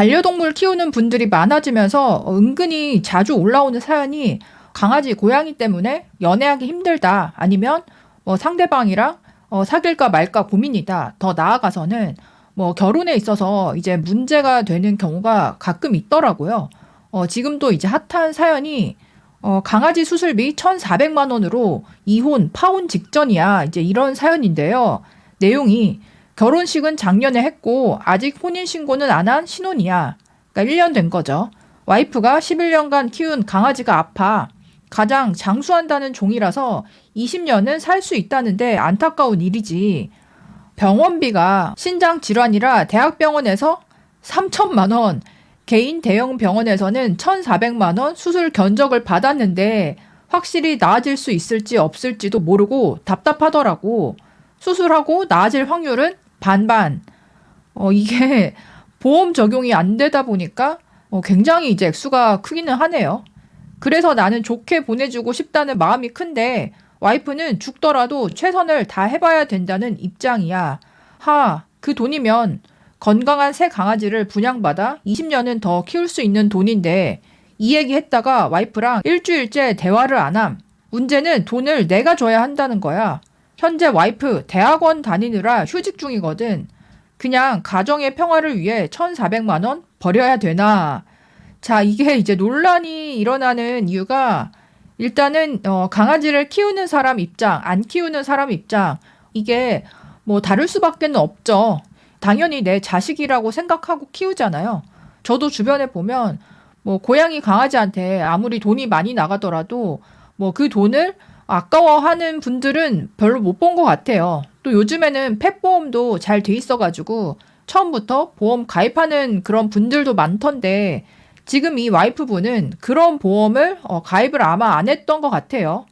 반려동물 키우는 분들이 많아지면서 은근히 자주 올라오는 사연이 강아지, 고양이 때문에 연애하기 힘들다. 아니면 뭐 상대방이랑 어, 사귈까 말까 고민이다. 더 나아가서는 뭐 결혼에 있어서 이제 문제가 되는 경우가 가끔 있더라고요. 어, 지금도 이제 핫한 사연이 어, 강아지 수술비 1,400만 원으로 이혼, 파혼 직전이야. 이제 이런 사연인데요. 내용이 결혼식은 작년에 했고 아직 혼인 신고는 안 한 신혼이야. 그러니까 1년 된 거죠. 와이프가 11년간 키운 강아지가 아파. 가장 장수한다는 종이라서 20년은 살 수 있다는데 안타까운 일이지. 병원비가 신장 질환이라 대학병원에서 3천만 원, 개인 대형 병원에서는 1,400만 원 수술 견적을 받았는데 확실히 나아질 수 있을지 없을지도 모르고 답답하더라고. 수술하고 나아질 확률은 반반. 어, 이게 보험 적용이 안 되다 보니까 어, 굉장히 이제 액수가 크기는 하네요. 그래서 나는 좋게 보내주고 싶다는 마음이 큰데 와이프는 죽더라도 최선을 다 해봐야 된다는 입장이야. 하, 그 돈이면 건강한 새 강아지를 분양받아 20년은 더 키울 수 있는 돈인데 이 얘기 했다가 와이프랑 일주일째 대화를 안 함. 문제는 돈을 내가 줘야 한다는 거야. 현재 와이프 대학원 다니느라 휴직 중이거든. 그냥 가정의 평화를 위해 1,400만 원 버려야 되나? 자, 이게 이제 논란이 일어나는 이유가 일단은 어, 강아지를 키우는 사람 입장, 안 키우는 사람 입장 이게 뭐 다를 수밖에 없죠. 당연히 내 자식이라고 생각하고 키우잖아요. 저도 주변에 보면 뭐 고양이 강아지한테 아무리 돈이 많이 나가더라도 뭐 그 돈을 아까워하는 분들은 별로 못 본 것 같아요. 또 요즘에는 펫보험도 잘 돼 있어가지고 처음부터 보험 가입하는 그런 분들도 많던데 지금 이 와이프분은 그런 보험을 어, 가입을 아마 안 했던 것 같아요.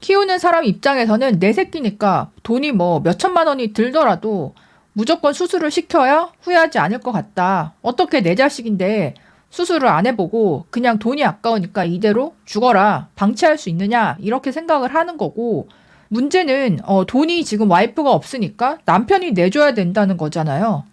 키우는 사람 입장에서는 내 새끼니까 돈이 뭐 몇천만 원이 들더라도 무조건 수술을 시켜야 후회하지 않을 것 같다. 어떻게 내 자식인데 수술을 안 해보고 그냥 돈이 아까우니까 이대로 죽어라. 방치할 수 있느냐. 이렇게 생각을 하는 거고 문제는 어, 돈이 지금 와이프가 없으니까 남편이 내줘야 된다는 거잖아요.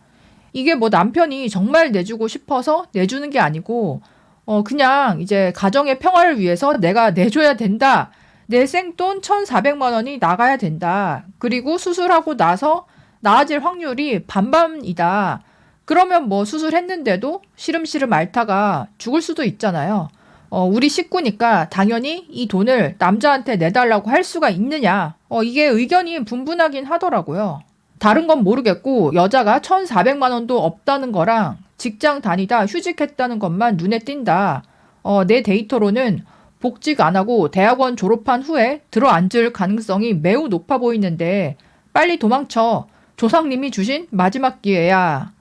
이게 뭐 남편이 정말 내주고 싶어서 내주는 게 아니고 어, 그냥 이제 가정의 평화를 위해서 내가 내줘야 된다. 내 생돈 1,400만 원이 나가야 된다. 그리고 수술하고 나서 나아질 확률이 반반이다. 그러면 뭐 수술했는데도 시름시름 앓다가 죽을 수도 있잖아요. 어, 우리 식구니까 당연히 이 돈을 남자한테 내달라고 할 수가 있느냐. 어, 이게 의견이 분분하긴 하더라고요. 다른 건 모르겠고 여자가 1,400만 원도 없다는 거랑 직장 다니다 휴직했다는 것만 눈에 띈다. 어, 내 데이터로는 복직 안 하고 대학원 졸업한 후에 들어앉을 가능성이 매우 높아 보이는데 빨리 도망쳐. 조상님이 주신 마지막 기회야.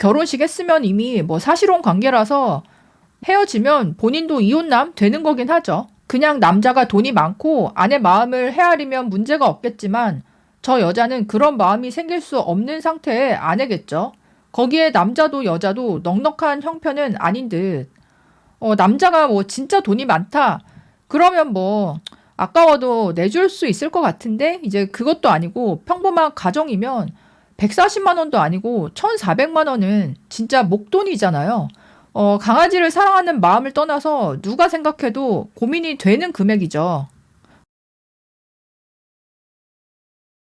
결혼식 했으면 이미 뭐 사실혼 관계라서 헤어지면 본인도 이혼남 되는 거긴 하죠. 그냥 남자가 돈이 많고 아내 마음을 헤아리면 문제가 없겠지만 저 여자는 그런 마음이 생길 수 없는 상태의 아내겠죠. 거기에 남자도 여자도 넉넉한 형편은 아닌 듯. 어, 남자가 뭐 진짜 돈이 많다. 그러면 뭐 아까워도 내줄 수 있을 것 같은데 이제 그것도 아니고 평범한 가정이면 140만 원도 아니고 1,400만 원은 진짜 목돈이잖아요. 어, 강아지를 사랑하는 마음을 떠나서 누가 생각해도 고민이 되는 금액이죠.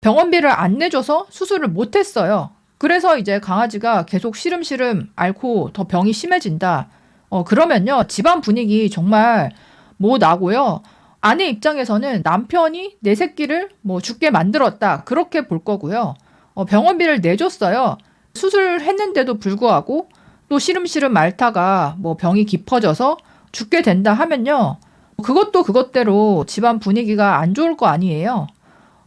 병원비를 안 내줘서 수술을 못 했어요. 그래서 이제 강아지가 계속 시름시름 앓고 더 병이 심해진다. 어, 그러면요, 집안 분위기 정말 뭐 나고요. 아내 입장에서는 남편이 내 새끼를 뭐 죽게 만들었다. 그렇게 볼 거고요. 어, 병원비를 내줬어요. 수술했는데도 불구하고 또 시름시름 앓다가 뭐 병이 깊어져서 죽게 된다 하면요. 그것도 그것대로 집안 분위기가 안 좋을 거 아니에요.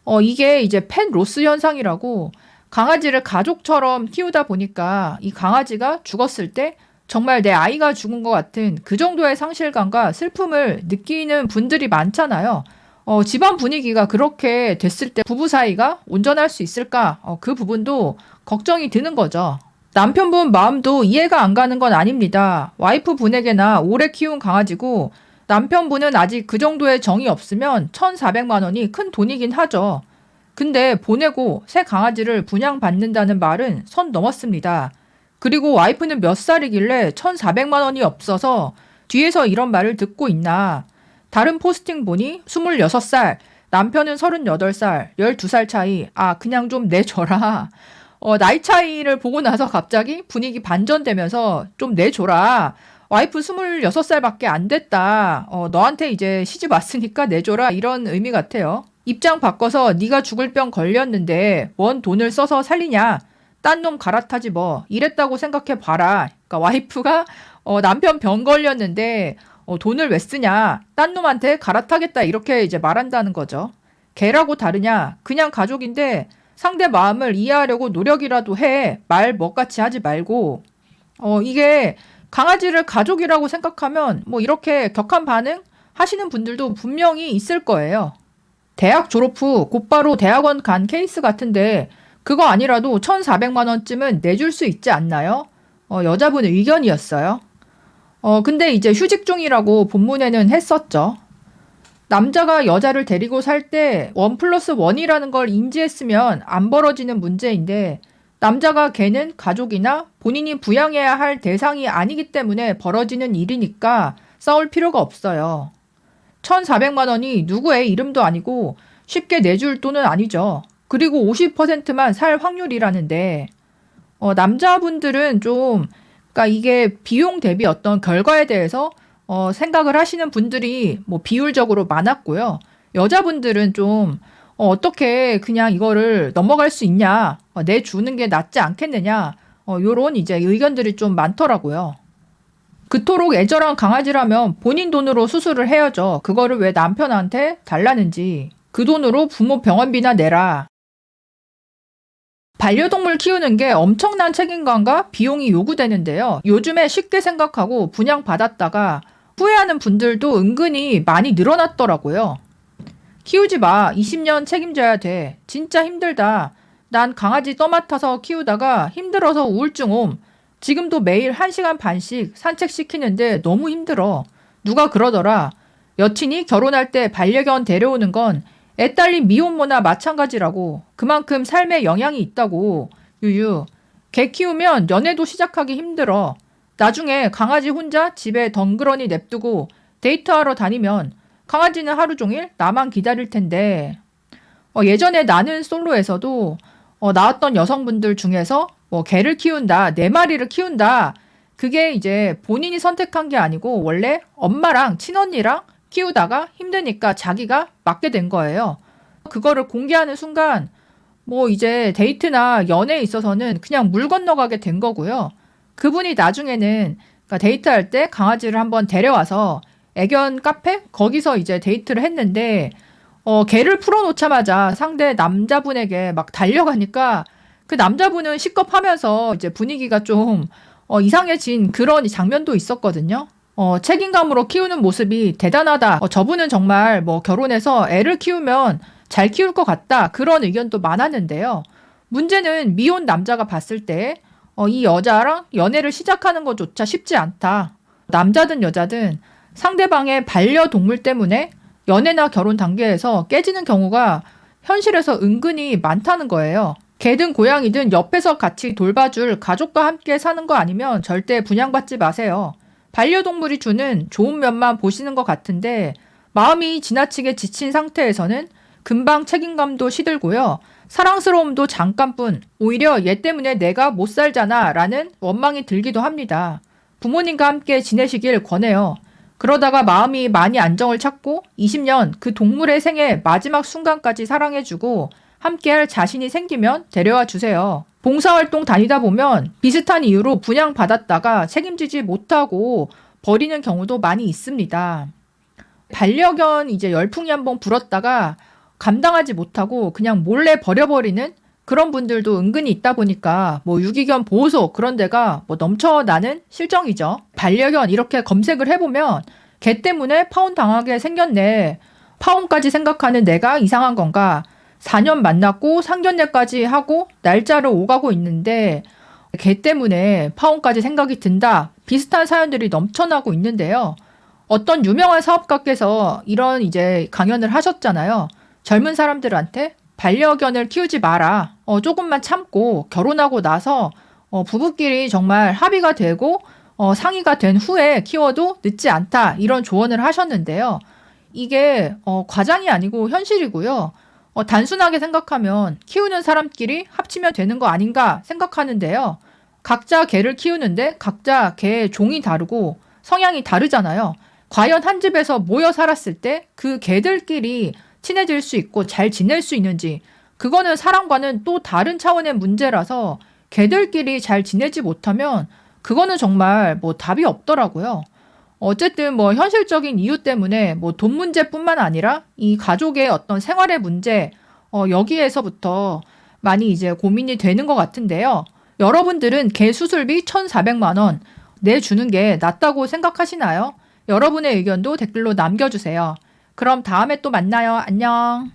어, 이게 이제 펜 로스 현상이라고 강아지를 가족처럼 키우다 보니까 이 강아지가 죽었을 때 정말 내 아이가 죽은 것 같은 그 정도의 상실감과 슬픔을 느끼는 분들이 많잖아요. 어, 집안 분위기가 그렇게 됐을 때 부부 사이가 온전할 수 있을까? 어, 그 부분도 걱정이 드는 거죠. 남편분 마음도 이해가 안 가는 건 아닙니다. 와이프 분에게나 오래 키운 강아지고 남편분은 아직 그 정도의 정이 없으면 1,400만 원이 큰 돈이긴 하죠. 근데 보내고 새 강아지를 분양받는다는 말은 선 넘었습니다. 그리고 와이프는 몇 살이길래 1,400만 원이 없어서 뒤에서 이런 말을 듣고 있나. 다른 포스팅 보니 26살, 남편은 38살, 12살 차이. 아, 그냥 좀 내줘라. 어, 나이 차이를 보고 나서 갑자기 분위기 반전되면서 좀 내줘라. 와이프 26살밖에 안 됐다. 어, 너한테 이제 시집 왔으니까 내줘라. 이런 의미 같아요. 입장 바꿔서 네가 죽을 병 걸렸는데 뭔 돈을 써서 살리냐. 딴 놈 갈아타지 뭐. 이랬다고 생각해 봐라. 그러니까 와이프가 어, 남편 병 걸렸는데 어, 돈을 왜 쓰냐. 딴 놈한테 갈아타겠다. 이렇게 이제 말한다는 거죠. 개라고 다르냐. 그냥 가족인데 상대 마음을 이해하려고 노력이라도 해. 말 멋같이 하지 말고. 어, 이게 강아지를 가족이라고 생각하면 뭐 이렇게 격한 반응 하시는 분들도 분명히 있을 거예요. 대학 졸업 후 곧바로 대학원 간 케이스 같은데 그거 아니라도 1,400만 원쯤은 내줄 수 있지 않나요? 어, 여자분 의견이었어요. 어, 근데 이제 휴직 중이라고 본문에는 했었죠. 남자가 여자를 데리고 살 때 원 플러스 원이라는 걸 인지했으면 안 벌어지는 문제인데 남자가 걔는 가족이나 본인이 부양해야 할 대상이 아니기 때문에 벌어지는 일이니까 싸울 필요가 없어요. 1,400만 원이 누구의 이름도 아니고 쉽게 내줄 돈은 아니죠. 그리고 50%만 살 확률이라는데 어, 남자분들은 좀 그러니까 이게 비용 대비 어떤 결과에 대해서 어, 생각을 하시는 분들이 뭐 비율적으로 많았고요. 여자분들은 좀 어, 어떻게 그냥 이거를 넘어갈 수 있냐, 어, 내 주는 게 낫지 않겠느냐, 어, 요런 이제 의견들이 좀 많더라고요. 그토록 애절한 강아지라면 본인 돈으로 수술을 해야죠. 그거를 왜 남편한테 달라는지. 그 돈으로 부모 병원비나 내라. 반려동물 키우는 게 엄청난 책임감과 비용이 요구되는데요. 요즘에 쉽게 생각하고 분양받았다가 후회하는 분들도 은근히 많이 늘어났더라고요. 키우지 마. 20년 책임져야 돼. 진짜 힘들다. 난 강아지 떠맡아서 키우다가 힘들어서 우울증 옴. 지금도 매일 1시간 반씩 산책시키는데 너무 힘들어. 누가 그러더라. 여친이 결혼할 때 반려견 데려오는 건 애 딸린 미혼모나 마찬가지라고. 그만큼 삶에 영향이 있다고. 유유. 개 키우면 연애도 시작하기 힘들어. 나중에 강아지 혼자 집에 덩그러니 냅두고 데이트하러 다니면 강아지는 하루 종일 나만 기다릴 텐데. 어, 예전에 나는 솔로에서도 어, 나왔던 여성분들 중에서 뭐 개를 키운다, 네 마리를 키운다. 그게 이제 본인이 선택한 게 아니고 원래 엄마랑 친언니랑 키우다가 힘드니까 자기가 맡게 된 거예요. 그거를 공개하는 순간 뭐 이제 데이트나 연애에 있어서는 그냥 물 건너가게 된 거고요. 그분이 나중에는 그러니까 데이트할 때 강아지를 한번 데려와서 애견 카페 거기서 이제 데이트를 했는데 어 개를 풀어놓자마자 상대 남자분에게 막 달려가니까 그 남자분은 시겁하면서 이제 분위기가 좀 어, 이상해진 그런 장면도 있었거든요. 어, 책임감으로 키우는 모습이 대단하다. 어, 저분은 정말 뭐 결혼해서 애를 키우면 잘 키울 것 같다. 그런 의견도 많았는데요. 문제는 미혼 남자가 봤을 때, 어, 이 여자랑 연애를 시작하는 것조차 쉽지 않다. 남자든 여자든 상대방의 반려동물 때문에 연애나 결혼 단계에서 깨지는 경우가 현실에서 은근히 많다는 거예요. 개든 고양이든 옆에서 같이 돌봐줄 가족과 함께 사는 거 아니면 절대 분양받지 마세요. 반려동물이 주는 좋은 면만 보시는 것 같은데 마음이 지나치게 지친 상태에서는 금방 책임감도 시들고요. 사랑스러움도 잠깐뿐 오히려 얘 때문에 내가 못 살잖아 라는 원망이 들기도 합니다. 부모님과 함께 지내시길 권해요. 그러다가 마음이 많이 안정을 찾고 20년 그 동물의 생애 마지막 순간까지 사랑해주고 함께할 자신이 생기면 데려와 주세요. 봉사활동 다니다 보면 비슷한 이유로 분양받았다가 책임지지 못하고 버리는 경우도 많이 있습니다. 반려견 이제 열풍이 한번 불었다가 감당하지 못하고 그냥 몰래 버려버리는 그런 분들도 은근히 있다 보니까 뭐 유기견 보호소 그런 데가 뭐 넘쳐나는 실정이죠. 반려견 이렇게 검색을 해보면 개 때문에 파혼 당하게 생겼네. 파혼까지 생각하는 내가 이상한 건가? 4년 만났고 상견례까지 하고 날짜를 오가고 있는데 개 때문에 파혼까지 생각이 든다. 비슷한 사연들이 넘쳐나고 있는데요. 어떤 유명한 사업가께서 이런 이제 강연을 하셨잖아요. 젊은 사람들한테 반려견을 키우지 마라. 어, 조금만 참고 결혼하고 나서 어, 부부끼리 정말 합의가 되고 어, 상의가 된 후에 키워도 늦지 않다 이런 조언을 하셨는데요. 이게 어, 과장이 아니고 현실이고요. 어, 단순하게 생각하면 키우는 사람끼리 합치면 되는 거 아닌가 생각하는데요. 각자 개를 키우는데 각자 개의 종이 다르고 성향이 다르잖아요. 과연 한 집에서 모여 살았을 때 그 개들끼리 친해질 수 있고 잘 지낼 수 있는지 그거는 사람과는 또 다른 차원의 문제라서 개들끼리 잘 지내지 못하면 그거는 정말 뭐 답이 없더라고요. 어쨌든 뭐 현실적인 이유 때문에 뭐 돈 문제뿐만 아니라 이 가족의 어떤 생활의 문제 어 여기에서부터 많이 이제 고민이 되는 것 같은데요. 여러분들은 개 수술비 1,400만 원 내주는 게 낫다고 생각하시나요? 여러분의 의견도 댓글로 남겨주세요. 그럼 다음에 또 만나요. 안녕.